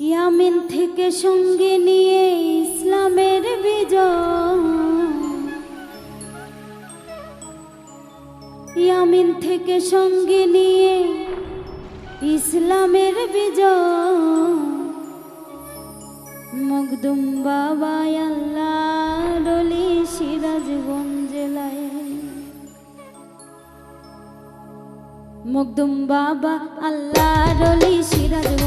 ইয়ামিন থেকে সঙ্গে নিয়ে ইসলামের বিজয়। ইয়ামিন থেকে সঙ্গে নিয়ে ইসলামের বিজয়। মকদুম বাবা আল্লাহ রলি সিরাজগঞ্জ জেলায়। মকদুম বাবা আল্লাহ রলি সিরাজগঞ্জ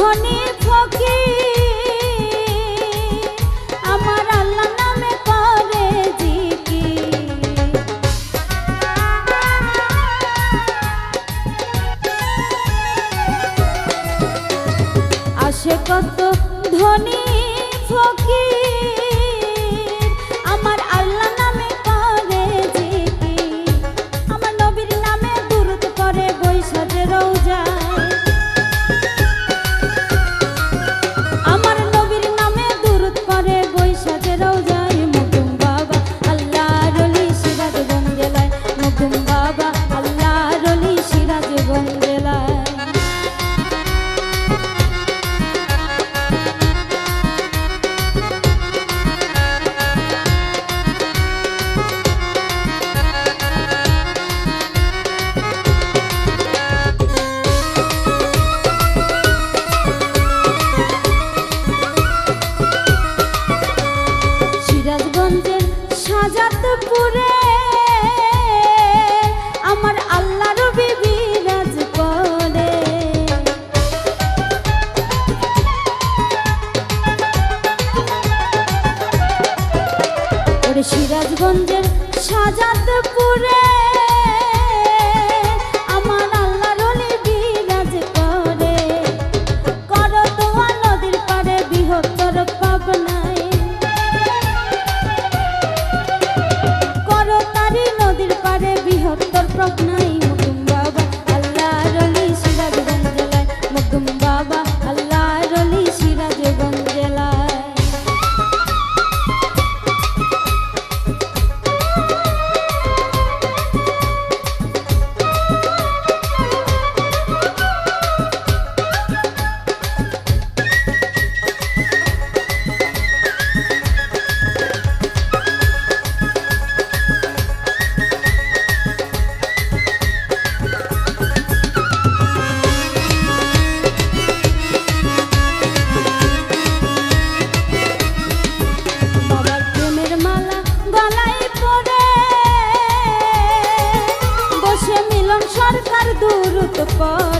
ধনী ফকি আমার আল্লাহ নামে আসে কত ধনী ফকির ওরে সিরাজগঞ্জের সাজাতপুরে পা